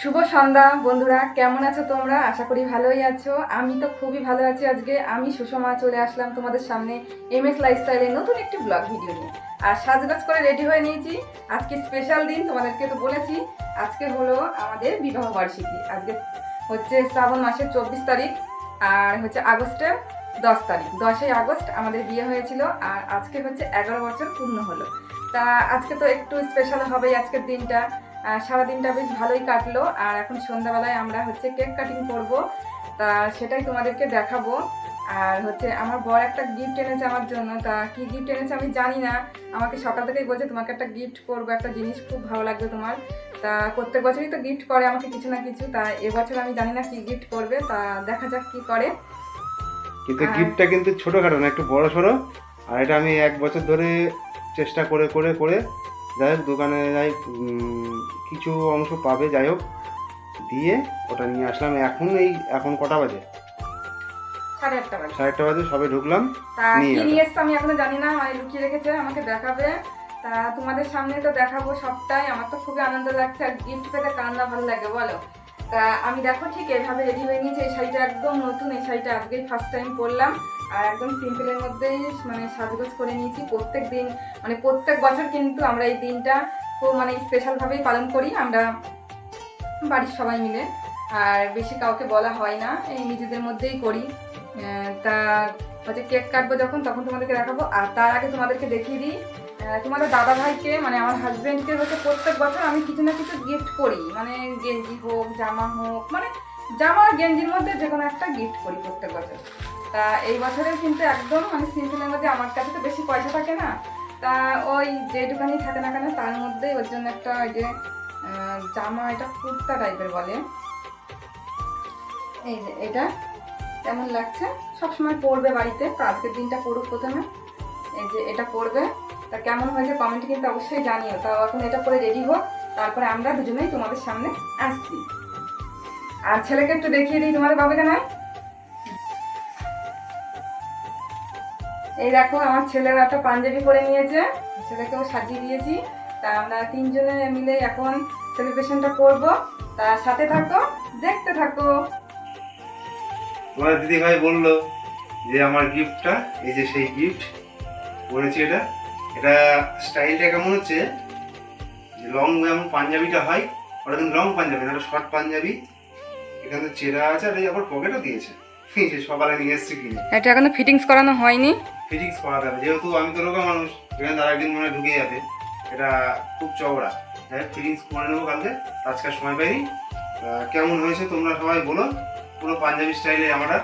শুভ সন্ধ্যা, বন্ধুরা। কেমন আছো তোমরা? আশা করি ভালোই আছো। আমি তো খুবই ভালো আছি আজকে। আমি সুষমা, চলে আসলাম তোমাদের সামনে এম এস লাইফস্টাইলের নতুন একটি ব্লগ ভিডিও নিয়ে। আর সাজগাজ করে রেডি হয়ে নিয়েছি। আজকে স্পেশাল দিন, তোমাদেরকে তো বলেছি। আজকে হলো আমাদের বিবাহ বার্ষিকী। আজকে হচ্ছে শ্রাবণ মাসের চব্বিশ তারিখ আর হচ্ছে আগস্টের দশ তারিখ। দশই আগস্ট আমাদের বিয়ে হয়েছিল আর আজকে হচ্ছে এগারো বছর পূর্ণ হলো। তা আজকে তো একটু স্পেশাল হবেই আজকের দিনটা। সারাদিনটা বেশ ভালোই কাটলো। আর এখন সন্ধ্যাবেলায় আমরা হচ্ছে কেক কাটিং করব। তা সেটাই তোমাদেরকে দেখাবো। আর হচ্ছে আমার বর একটা গিফট এনেছে আমার জন্য। তা কি গিফট এনেছে আমি জানি না। আমাকে সকাল থেকেই বলছে তোমাকে একটা গিফট করব একটা জিনিস খুব ভালো লাগবে তোমার। তা প্রত্যেক বছরই তো গিফট করে আমাকে কিছু না কিছু। তা এবছর আমি জানি না কি গিফট করবে। তা দেখা যাক কি করে। কিন্তু। গিফটটা কিন্তু ছোটোখাটো না একটু বড় সড়ো আর এটা আমি এক বছর ধরে চেষ্টা করে করে করে যাই হোক দোকানে যাই কিছু অংশ পাবে যাই হোক দিয়ে ওটা নিয়ে আসলাম। এখন এই এখন কটা বাজে? সাড়ে আটটা বাজে। সাড়ে আটটা বাজে সবে ঢুকলাম নিয়ে নিয়ে এসছে আমি এখনও জানি না মানে লুকিয়ে রেখেছে আমাকে দেখাবে। তা তোমাদের সামনে তো দেখাবো সবটাই আমার তো খুবই আনন্দ লাগছে আর গিফট পেতে কার না ভালো লাগে বলো? তা আমি দেখো ঠিক এভাবে রেডি হয়ে নিয়েছি এই শাড়িটা একদম নতুন এই শাড়িটা আজকেই ফার্স্ট টাইম পরলাম। আর একদম সিম্পলের মধ্যেই মানে সাজগোজ করে নিয়েছি। প্রত্যেক দিন মানে প্রত্যেক বছর কিন্তু আমরা এই দিনটা খুব মানে স্পেশালভাবেই পালন করি। আমরা বাড়ির সবাই মিলে। আর বেশি কাউকে বলা হয় না, এই নিজেদের মধ্যেই করি। তা হচ্ছে কেক কাটবো যখন, তখন তোমাদেরকে দেখাবো। আর তার আগে তোমাদেরকে দেখিয়ে দিই তোমাদের দাদা ভাইকে মানে আমার হাজব্যান্ডকে হচ্ছে প্রত্যেক বছর আমি কিছু না কিছু গিফট করি। মানে গেঞ্জি হোক, জামা হোক মানে জামা গেঞ্জির মধ্যে যে কোনো একটা গিফট করি প্রত্যেক বছর। তা এই বছরেও কিন্তু একদম মানে সিম্পলের মধ্যে আমার কাছে তো বেশি পয়সা থাকে না। তা ওই যেটুখানি থাকে না কেন তার মধ্যেই ওর জন্য একটা ওই যে জামা, এটা কুর্তা টাইপের বলে। এই যে এটা, কেমন লাগছে? সবসময় পড়বে বাড়িতে, তো আজকের দিনটা পড়ুক প্রথমে। এই যে এটা পড়বে তা কেমন হয়েছে কমেন্ট কিন্তু অবশ্যই জানিও। তা এখন এটা পরে রেডি হোক, তারপরে আমরা দুজনেই তোমাদের সামনে আসছি। আর ছেলেকে একটু দেখিয়ে দিই তোমাদের বাবাকে নয় এই দেখো আমার ছেলের একটা পাঞ্জাবি পরে নিয়েছে। ছেলেকেও সাজিয়ে দিয়েছি। তা আমরা তিনজনে মিলে এখন সেলিব্রেশনটা করব। তার সাথে থাকো দেখতে থাকো। তোমার দিদি ভাই বলল যে আমার গিফটটা এই যে সেই গিফট করেছি এটা। এটা স্টাইলটা কেমন হচ্ছে? যে লং যেমন পাঞ্জাবিটা হয় ওটা কিন্তু লং পাঞ্জাবি না শর্ট পাঞ্জাবি। এখানে চেরা আছে আর এই আবার পকেটও দিয়েছে। সকালে নিয়ে এসেছি কিনে। এটা এখনও ফিটিংস করানো হয়নি। ফিজিক্স করাতে হবে। যেহেতু আমি তো রোগা মানুষ এখানে তার একদিন মনে ঢুকে যাবে। এটা খুব চওড়া। হ্যাঁ ফিজিক্স করে নেব কালকে। আজকাল সময় পাইনি। কেমন হয়েছে তোমরা সবাই বলো। পুরো পাঞ্জাবি স্টাইলে আমরা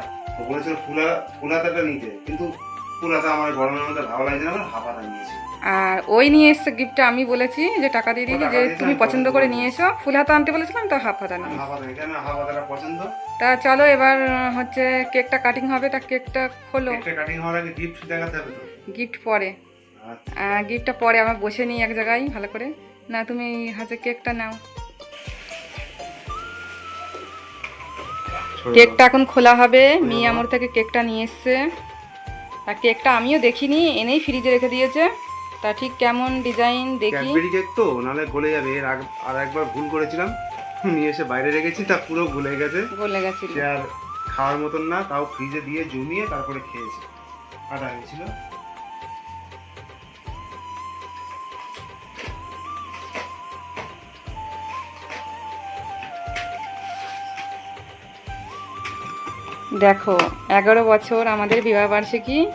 বলেছিল ফুলা ফুলাতাটা নিতে। কিন্তু ফুলাতা আমার গরমের মধ্যে ভালো লাগছে না আমার হাফাতা নিয়েছি। আর ওই নিয়ে এসছে গিফটটা আমি বলেছি যে টাকা দিয়ে দিয়েছি যে তুমি পছন্দ করে নিয়ে এসো ফুল হাতা আনতে বলেছিলাম তো হাফ হাতা নিয়ে পছন্দ। তা চলো এবার হচ্ছে কেকটা কাটিং হবে তা কেকটা খোলো। কাটিং হওয়ার আগে গিফট দেখাতে হবে গিফট পরে। আচ্ছা। গিফটটা পরে আমার বসে নিই এক জায়গায় ভালো করে। না তুমি হাতে কেকটা নাও। কেকটা এখন খোলা হবে মি আমার থেকে কেকটা নিয়ে এসছে। আর কেকটা আমিও দেখিনি এনেই ফ্রিজে রেখে দিয়েছে। তা ঠিক কেমন ডিজাইন দেখি? ক্যাডবেরি কেক তো নাহলে গলে যাবে। এর আগ- আর একবার ভুল করেছিলাম। নিয়ে এসে বাইরে রেখেছি তা পুরো গলে গেছে। বলে গেছিল। সে আর খাওয়ার মতন না তাও ফ্রিজে দিয়ে জমিয়ে তারপরে খেয়েছি। কাটা হয়েছিল দেখো এগারো বছর আমাদের বিবাহবার্ষিকী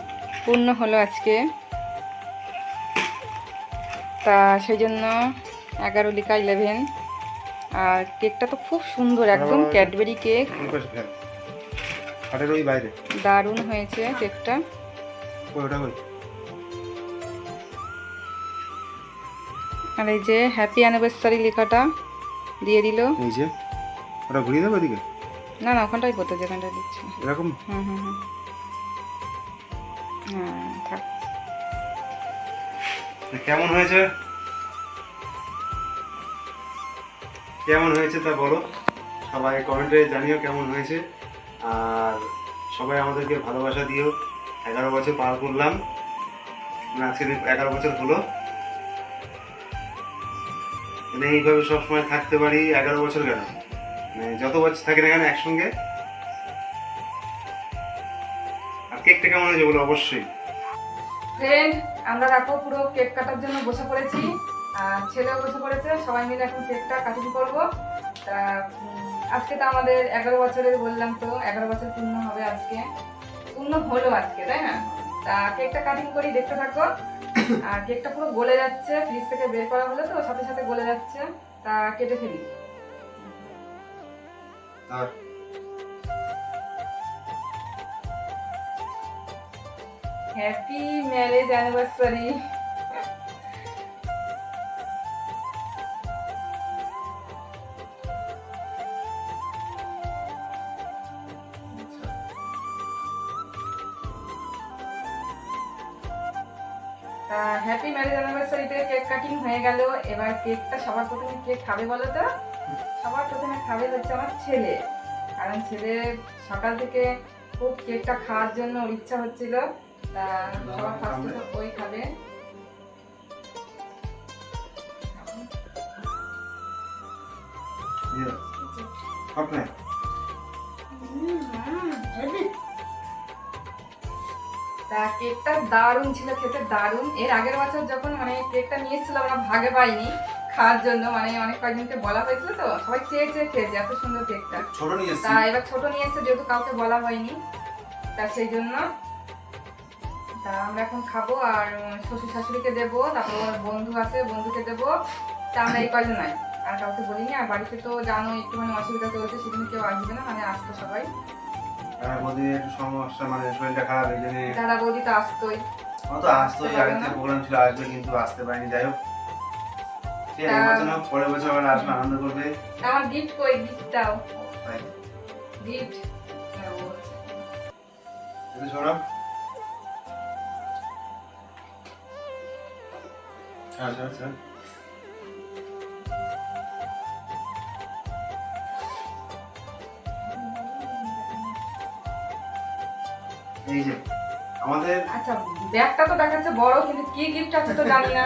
পূর্ণ হলো আজকে। তা সেই জন্য এগারো লিখা ইলেভেন আর কেকটা তো খুব সুন্দর একদম ক্যাডবেরি কেক দারুণ হয়েছে কেকটা আর এই যে হ্যাপি অ্যানিভার্সারি লেখাটা দিয়ে দিল। এই যে ওটা ঘুরিয়ে দেবো ওদিকে না না ওখানটাই পড়তো যেখানটা দিচ্ছে। এরকম? হুম হুম হুম। হ্যাঁ থাক। কেমন হয়েছে? কেমন হয়েছে তা বলো। সবাই কমেন্টে জানিও কেমন হয়েছে। আর সবাই আমাদেরকে ভালোবাসা দিও। এগারো বছর পার করলাম। মানে আজকে এগারো বছর হলো। মানে এইভাবে সবসময় থাকতে পারি এগারো বছর কেন? মানে যত বছর থাকি না কেন একসঙ্গে? আর কেকটা কেমন হয়েছে বলো অবশ্যই। ফ্রেন্ড আমরা দেখো পুরো কেক কাটার জন্য বসে পড়েছি। আর ছেলেও বসে পড়েছে, সবাই মিলে এখন কেকটা কাটিং করব। তা আজকে তো আমাদের এগারো বছরের বললাম তো, এগারো বছর পূর্ণ হবে আজকে। পূর্ণ হলো আজকে, তাই না? তা কেকটা কাটিং করি দেখতে থাকো। আর কেকটা পুরো গলে যাচ্ছে ফ্রিজ থেকে বের করা হলো তো, সাথে সাথে গলে যাচ্ছে। তা, কেটে ফেলি। Happy marriage anniversary happy marriage অ্যানিভার্সারিতে cake cutting হয়ে গেল। এবার কেকটা সবার প্রথমে কেক খাবে বলো তো? সবার প্রথমে খাবে হচ্ছে আমার ছেলে। কারণ ছেলে সকাল থেকে খুব কেকটা খাওয়ার জন্য ইচ্ছা হচ্ছিল। তা সবার ফার্স্টে তো ওই খাবে। আপনার তা কেকটা দারুণ ছিল খেতে দারুণ। এর আগের বছর যখন মানে কেকটা নিয়ে এসেছিল আমরা ভাগে পাইনি খাওয়ার জন্য মানে অনেক কয়েকজনকে বলা হয়েছিল তো সবাই চেয়ে চেয়ে খেয়েছে এত সুন্দর কেকটা। ছোট নিয়ে তা এবার ছোট নিয়ে এসেছে যেহেতু কাউকে বলা হয়নি তা সেই জন্য তা আমরা এখন খাব আর শ্বশুর শাশুড়িকে দেবো তারপর বন্ধু আছে বন্ধুকে দেবো। তা আমরা এই কয়জন নাই আর কাউকে বলিনি আর বাড়িতে তো জানো একটুখানি অসুবিধা চলছে সেদিন কেউ আসবে না মানে আসতো সবাই। হ্যাঁ সমস্যা মানে শরীরটা খারাপ এই জন্য দাদা বৌদি তো আসতোই। ও তো আসতো আগে থেকে প্রোগ্রাম ছিল আসবে কিন্তু আসতে পারিনি যাই হোক। ঠিক আছে এই বছর না হোক, পরের বছর আবার আসবে আনন্দ করবে। আমার গিফট কই? গিফটটাও তাই। গিফট সৌরভ। আচ্ছা আচ্ছা। এই যে আমাদের আচ্ছা ব্যাগটা তো দেখাচ্ছে বড় কিন্তু কি গিফট আছে তো জানি না।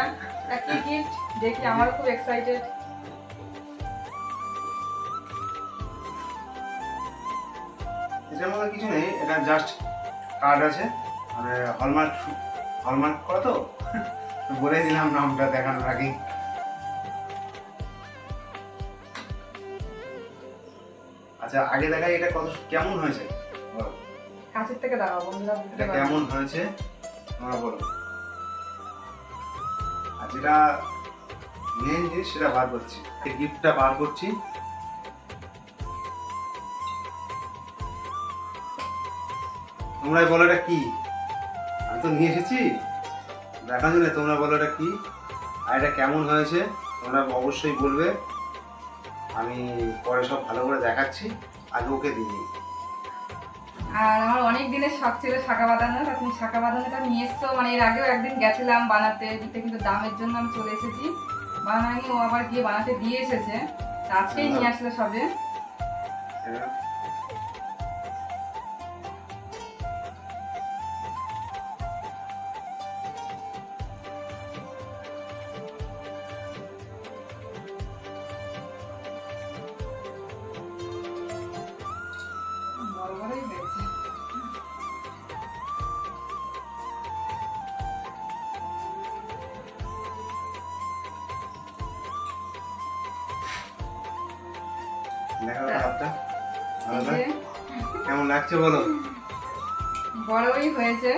কি গিফট দেখি আমারও খুব এক্সাইটেড এটার মধ্যে কিছু নেই এটা জাস্ট কার্ড আছে। মানে হলমার্ক হলমার্ক করা তো? বলে দিলাম নামটা দেখানোর আগেই। আচ্ছা আগে দেখাই এটা কত কেমন হয়েছে? কাছের থেকে দাঁড়াও বন্ধুরা এটা কেমন হয়েছে? তোমরা বলো। আর যেটা মেন জিনিস সেটা বার করছি। এই গিফটটা বার করছি। তোমরাই বলো এটা কি? আমি তো নিয়ে এসেছি। দেখার জন্য তোমরা বলো এটা কি? আর এটা কেমন হয়েছে? তোমরা অবশ্যই বলবে। আমি পরে সব ভালো করে দেখাচ্ছি। আগে ওকে দিই। আর আমার অনেক দিনের শখ ছিল শাখা বাঁধানো তা তুমি শাখা বাঁধানোটা নিয়ে এসছো। মানে এর আগেও একদিন গেছিলাম বানাতে দিতে কিন্তু দামের জন্য আমি চলে এসেছি। বানানি ও আবার গিয়ে বানাতে দিয়ে এসেছে। আজকেই নিয়ে আসলে সবে। দেখাও তো? হাতটা কেমন লাগছে বলো? বড়ই হয়েছে।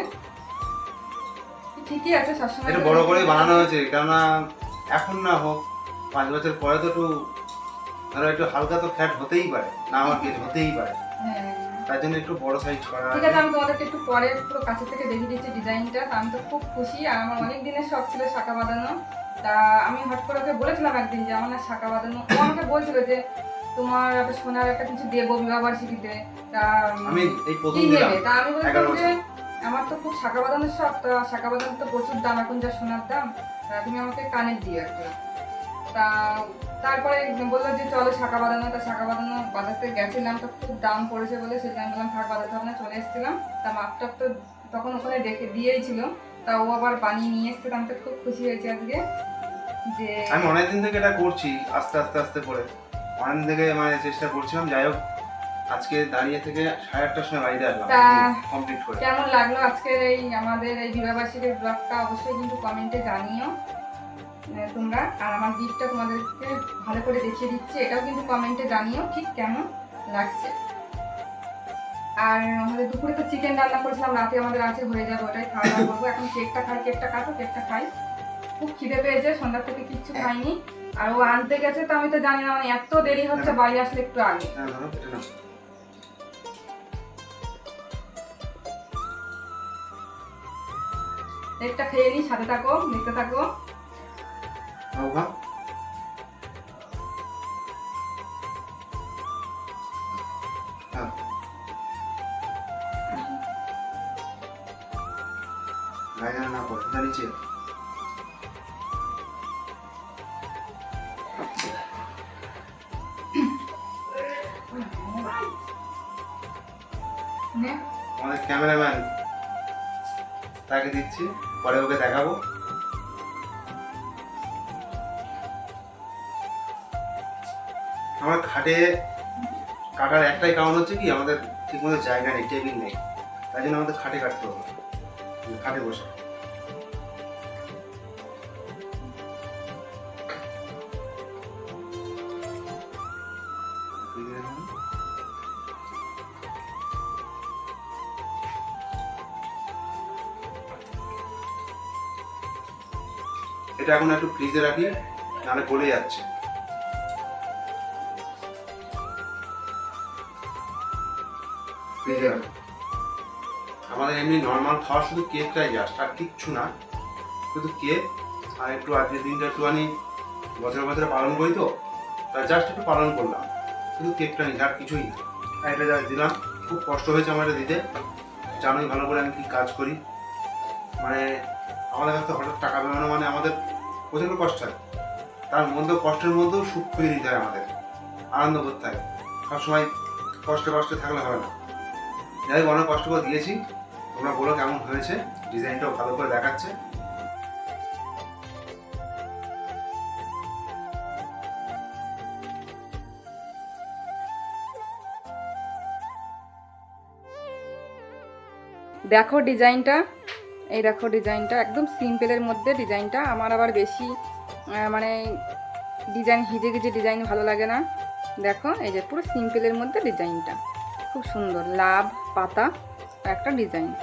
ঠিকই আছে সবসময় একটু বড় করে বানানো হয়েছে। কেননা এখন না হোক পাঁচ বছর পরে তো একটু ধরো একটু হালকা তো ফ্যাট হতেই পারে না আমার কিছু হতেই পারে। হ্যাঁ। তার জন্য একটু বড় সাইজ করা ঠিক আছে আমি তোমাদেরকে একটু পরে পুরো কাছে থেকে দেখিয়ে দিচ্ছি ডিজাইনটা আমি তো খুব খুশি আর আমার অনেক দিনের শখ ছিল শাখা বাঁধানো। তা আমি হট করে ওকে বলেছিলাম একদিন যে আমার না শাখা বাঁধানো ও আমাকে বলছিল যে তোমার একটা সোনার একটা কিছু দেবো তা আমি এই প্রথম দিলাম তা আমি বলছিলাম যে আমার তো খুব শাখা বাঁধানোর শখ তা শাখা বাঁধানোর তো প্রচুর দাম এখন যা সোনার দাম তা তুমি আমাকে কানের একটা। তা তারপরে বলল যে চলো শাখা বাঁধানো তা শাখা বাঁধানো বাজাতে গেছিলাম তো খুব দাম পড়েছে বলে সেটা আমি বললাম থাক বাজাতে হবে না চলে এসেছিলাম। তা মাপটা তো তখন ওখানে দেখে দিয়েই ছিল তা ও আবার বানিয়ে নিয়ে এসছে আমি তো খুব খুশি হয়েছি আজকে যে আমি অনেকদিন থেকে এটা করছি আস্তে আস্তে আস্তে করে। অনেক থেকে মানে চেষ্টা করছিলাম যাই হোক আজকে দাঁড়িয়ে থেকে সাড়ে আটটার সময় বাড়িতে আসলাম কমপ্লিট করে। কেমন লাগল আজকের এই আমাদের এই বিবাহবার্ষিকীর ব্লগটা? অবশ্যই কিন্তু কমেন্টে জানিও তোমরা। আর আমার গিফটটা তোমাদেরকে ভালো করে দেখিয়ে দিচ্ছি এটাও কিন্তু কমেন্টে জানিও ঠিক কেমন লাগছে। আর আমাদের দুপুরে তো চিকেন রান্না করেছিলাম রাতে আমাদের আছে হয়ে যাবে ওটাই খাওয়া দাওয়া করব। এখন কেকটা খাই কেকটা কাটো কেকটা খাই। খুব খিদে পেয়েছে সন্ধ্যার থেকে কিচ্ছু খাইনি। আর ও আনতে গেছে তো আমি তো জানি না মানে এত দেরি হচ্ছে বাড়ি আসলে একটু আগে। হ্যাঁ এটা খেয়ে নি সাথে থাকো দেখতে থাকো। আমাদের ক্যামেরাম্যান তাকে দিচ্ছি, পরে ওকে দেখাবো। আমার খাটে কাটার একটাই কারণ হচ্ছে কি, আমাদের ঠিকমতো জায়গা নেই, টেবিল নেই। তাই জন্য আমাদের খাটে কাটতে হবে, খাটে বসে। এটা এখন একটু ফ্রিজে রাখি নাহলে গলে যাচ্ছে। আমাদের এমনি নর্মাল খাওয়া শুধু কেকটাই জাস্ট আর কিচ্ছু না। শুধু কেক আর একটু আজকের দিনটা একটুখানি বছরে বছরে পালন করি তো তাই জাস্ট একটু পালন করলাম। শুধু কেকটা নিই আর কিছুই না। আর এটা যা দিলাম। খুব কষ্ট হয়েছে আমার এটা দিতে। জানোই ভালো করে আমি কি কাজ করি। মানে আমাদের কাছে হঠাৎ টাকা বেরোনো মানে আমাদের প্রচণ্ড কষ্ট হয় তার মধ্যেও কষ্টের মধ্যেও সুখ খুঁজে নিতে হয় আমাদের। আনন্দ করতে হয়। সবসময় কষ্টে কষ্টে থাকলে হবে না। যাই হোক, অনেক কষ্ট করে দিয়েছি। তোমরা বলো কেমন হয়েছে। ডিজাইনটাও ভালো করে দেখাচ্ছে। দেখো ডিজাইনটা। এই দেখো ডিজাইনটা, একদম সিম্পলের মধ্যে ডিজাইনটা। আমার আবার বেশি মানে ডিজাইন, হিজে গিজে ডিজাইন ভালো লাগে না। দেখো, এই যে পুরো সিম্পলের মধ্যে ডিজাইনটা। খুব সুন্দর, লাভ, পাতা, একটা ডিজাইন।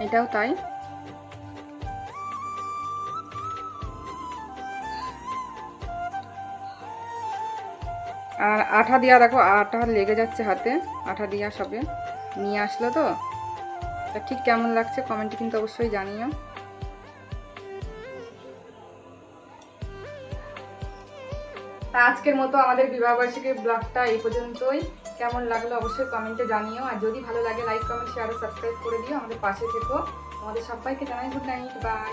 এটাও তাই। আর আঠা দিয়া, দেখো, আঠা লেগে যাচ্ছে হাতে। আঠা দিয়া সবে। নিয়ে আসলো তো? ঠিক কেমন লাগছে কমেন্টে কিন্তু অবশ্যই জানিও। তা আজকের মতো আমাদের বিবাহবার্ষিকীর ব্লগটা এই পর্যন্তই। কেমন লাগল অবশ্যই কমেন্টে জানিও। আর যদি ভালো লাগে লাইক কমেন্ট শেয়ার সাবস্ক্রাইব করে দিও। আমাদের পাশে থেকো। আমাদের সবাইকে জানাই গুড নাইট বাই